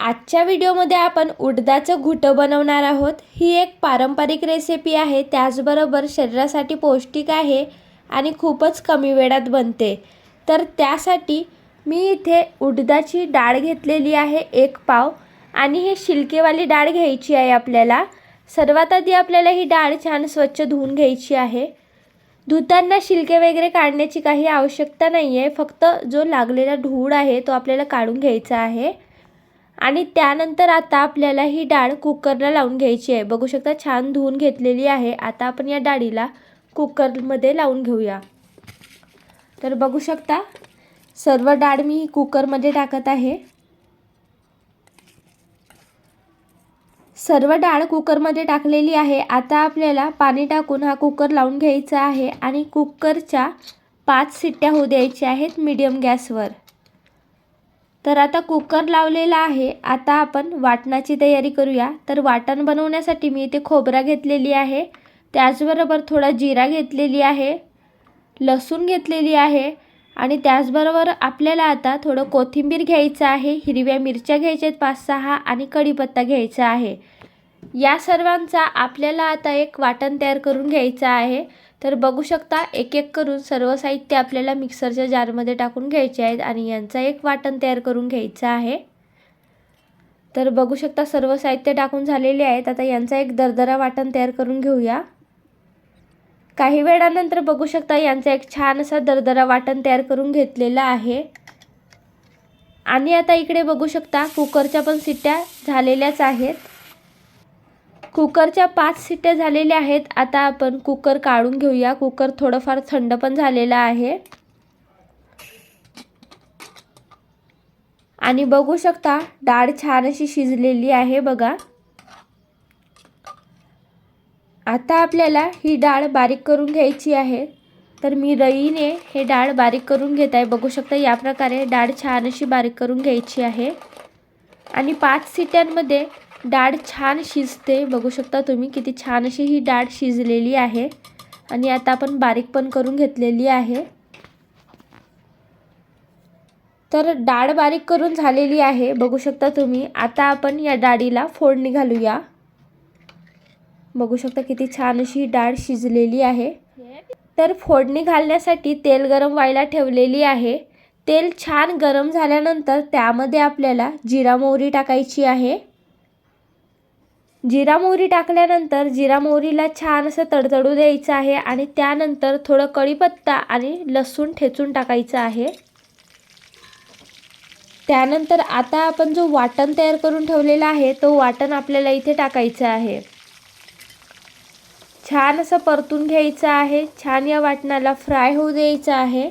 आजच्या व्हिडिओमध्ये आपण उडदाचं घुटं बनवणार आहोत. ही एक पारंपरिक रेसिपी आहे. त्याचबरोबर शरीरासाठी पौष्टिक आहे आणि खूपच कमी वेळात बनते. तर त्यासाठी मी इथे उडदाची डाळ घेतलेली आहे एक पाव. आणि हे शिलकेवाली डाळ घ्यायची आहे आपल्याला. सर्वात आधी आपल्याला ही डाळ छान स्वच्छ धुवून घ्यायची आहे. धुताना शिलके वगैरे काढण्याची काही आवश्यकता नाही आहे फक्त जो लागलेला धूळ आहे तो आपल्याला काढून घ्यायचा आहे. आणि त्यानंतर आता आपल्याला ही डाळ कुकरला लावून घ्यायची आहे. बघू शकता छान धुवून घेतलेली आहे. आता आपण या डाळीला कुकरमध्ये लावून घेऊया. तर बघू शकता सर्व डाळ मी कुकरमध्ये टाकत आहे. सर्व डाळ कुकरमध्ये टाकलेली आहे. आता आपल्याला पाणी टाकून हा कुकर लावून घ्यायचा आहे आणि कुकरच्या पाच सिट्ट्या होऊ द्यायच्या आहेत मीडियम गॅसवर. तर आता कुकर लावलेला आहे. आता आपण वाटणाची तयारी करूया. तर वाटण बनवण्यासाठी मी इथे खोबरा घेतलेली आहे. त्याचबरोबर थोडा जिरा घेतलेली आहे. लसूण घेतलेली आहे. आणि त्याचबरोबर आपल्याला आता थोडं कोथिंबीर घ्यायचं आहे. हिरव्या मिरच्या घ्यायच्या आहेत पाच सहा आणि कढीपत्ता घ्यायचा आहे. या सर्वांचा आपल्याला आता एक वाटण तयार करून घ्यायचं आहे. तर बघू शकता एक एक करून सर्व साहित्य आपल्याला मिक्सरच्या जारमध्ये टाकून घ्यायचे आहेत आणि यांचा एक वाटण तयार करून घ्यायचं आहे. तर बघू शकता सर्व साहित्य टाकून झालेले आहेत. आता यांचा एक दरदरा वाटण तयार करून घेऊया. काही वेळानंतर बघू शकता यांचा एक छान असा दरदरा वाटण तयार करून घेतलेला आहे. आणि आता इकडे बघू शकता कुकरच्या पण सिट्ट्या झालेल्याच आहेत. कुकरच्या पाच सिट्ट्या झालेल्या आहेत. आता आपण कुकर काढून घेऊया. कुकर थोडंफार थंड पण झालेलं आहे. आणि बघू शकता डाळ छान अशी शिजलेली आहे बघा. आता आपल्याला ही डाळ बारीक करून घ्यायची आहे. तर मी रईने हे डाळ बारीक करून घेत आहे. बघू शकता या प्रकारे डाळ छान अशी बारीक करून घ्यायची आहे. आणि पाच सिट्यांमध्ये डाळ छान शिजते. बघू शकता तुम्ही किती छान अशी ही डाळ शिजलेली आहे. आणि आता आपण बारीक पण करून घेतलेली आहे. तर डाळ बारीक करून झालेली आहे. बघू शकता तुम्ही. आता आपण या डाळीला फोडणी घालूया. बघू शकता किती छान अशी डाळ शिजलेली आहे. तर फोडणी घालण्यासाठी तेल गरम व्हायला ठेवलेली आहे. तेल छान गरम झाल्यानंतर त्यामध्ये आपल्याला जिरा मोहरी टाकायची आहे. जिरा मोहरी टाकल्यानंतर जिरा मोहरीला छान असं तडतडू द्यायचं आहे आणि त्यानंतर थोडं कढीपत्ता आणि लसूण ठेचून टाकायचं आहे. त्यानंतर आता आपण जो वाटण तयार करून ठेवलेला आहे तो वाटण आपल्याला इथे टाकायचं आहे. छान असं परतून घ्यायचं आहे. छान या वाटणाला फ्राय होऊ द्यायचं आहे.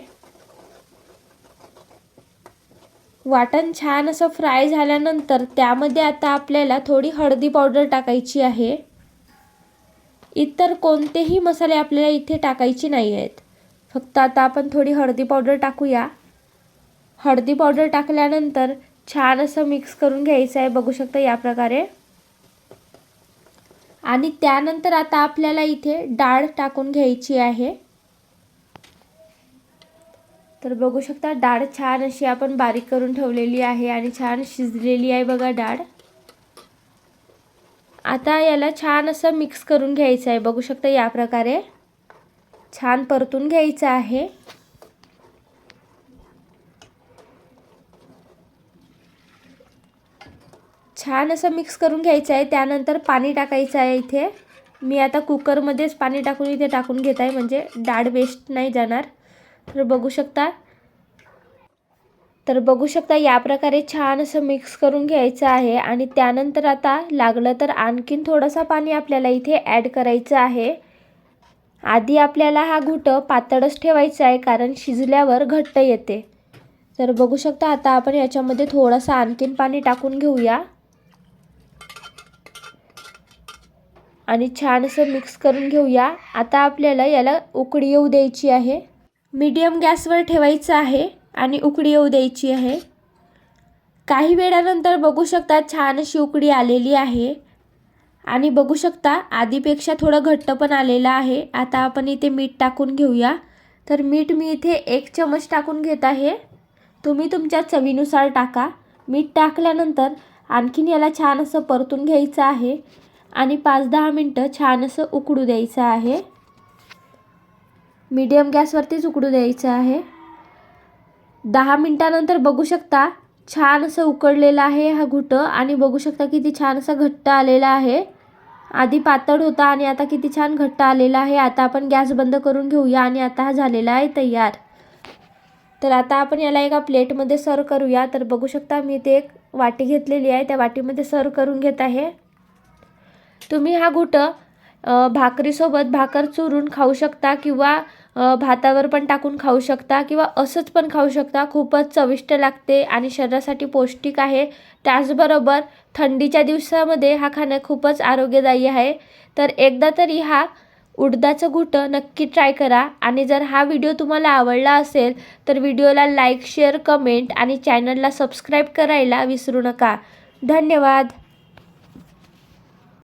वाटण छान असं फ्राय झाल्यानंतर त्यामध्ये आता आपल्याला थोडी हळदी पावडर टाकायची आहे. इतर कोणतेही मसाले आपल्याला इथे टाकायचे नाही आहेत. फक्त आता आपण थोडी हळदी पावडर टाकूया. हळदी पावडर टाकल्यानंतर छान असं मिक्स करून घ्यायचं आहे. बघू शकता या प्रकारे. आणि त्यानंतर आता आपल्याला इथे डाळ टाकून घ्यायची आहे. तर बघू शकता डाळ छान अशी आपण बारीक करून ठेवलेली आहे आणि छान शिजलेली आहे बघा डाळ. आता याला छान असं मिक्स करून घ्यायचं आहे. बघू शकता या प्रकारे छान परतून घ्यायचं आहे. छान असं मिक्स करून घ्यायचं आहे. त्यानंतर पाणी टाकायचं आहे इथे. मी आता कुकरमध्येच पाणी टाकून इथे टाकून घेत आहे. म्हणजे डाळ वेस्ट नाही जाणार. तर बघू शकता. तर बघू शकता या प्रकारे छान असं मिक्स करून घ्यायचं आहे आणि त्यानंतर आता लागलं तर आणखीन थोडंसं पाणी आपल्याला इथे ॲड करायचं आहे. आधी आपल्याला हा घुट पातळच ठेवायचा आहे कारण शिजल्यावर घट्ट येते. तर बघू शकता आता आपण याच्यामध्ये थोडंसं आणखीन पाणी टाकून घेऊया. आणि छान असं मिक्स करून घेऊया. आता आपल्याला याला उकडी येऊ द्यायची आहे. मीडियम गॅसवर ठेवायचं आहे आणि उकडी येऊ द्यायची आहे. काही वेळानंतर बघू शकता छान अशी उकडी आलेली आहे. आणि बघू शकता आधीपेक्षा थोडं घट्ट पण आलेलं आहे. आता आपण इथे मीठ टाकून घेऊया. तर मीठ मी इथे एक चमच टाकून घेत आहे. तुम्ही तुमच्या चवीनुसार टाका. मीठ टाकल्यानंतर आणखीन याला छान असं परतून घ्यायचं आहे. आणि पाच दहा मिनटं छान असं उकडू द्यायचं आहे. मीडियम गॅसवरतीच उकडू द्यायचं आहे. दहा मिनटानंतर बघू शकता छान असं उकडलेलं आहे हा घुटं आणि बघू शकता किती छान असा घट्ट आलेला आहे. आधी पातळ होता आणि आता किती छान घट्ट आलेला आहे. आता आपण गॅस बंद करून घेऊया आणि आता हा झालेला आहे तयार. तर आता आपण याला एका प्लेटमध्ये सर्व करूया. तर बघू शकता मी ते एक वाटी घेतलेली आहे. त्या वाटीमध्ये सर्व करून घेत आहे. तुम्ही हा घुटं भाकरीसोबत भाकर चुरून खाऊ शकता किंवा भातावर पण टाकून खाऊ शकता किंवा असंच पण खाऊ शकता. खूपच चविष्ट लागते आणि शरीरासाठी पौष्टिक आहे. त्याचबरोबर थंडीच्या दिवसामध्ये हा खाणं खूपच आरोग्यदायी आहे. तर एकदा तरी हा उडदाचं घुटं नक्की ट्राय करा आणि जर हा व्हिडिओ तुम्हाला आवडला असेल तर व्हिडिओला लाईक शेअर कमेंट आणि चॅनलला सबस्क्राईब करायला विसरू नका. धन्यवाद.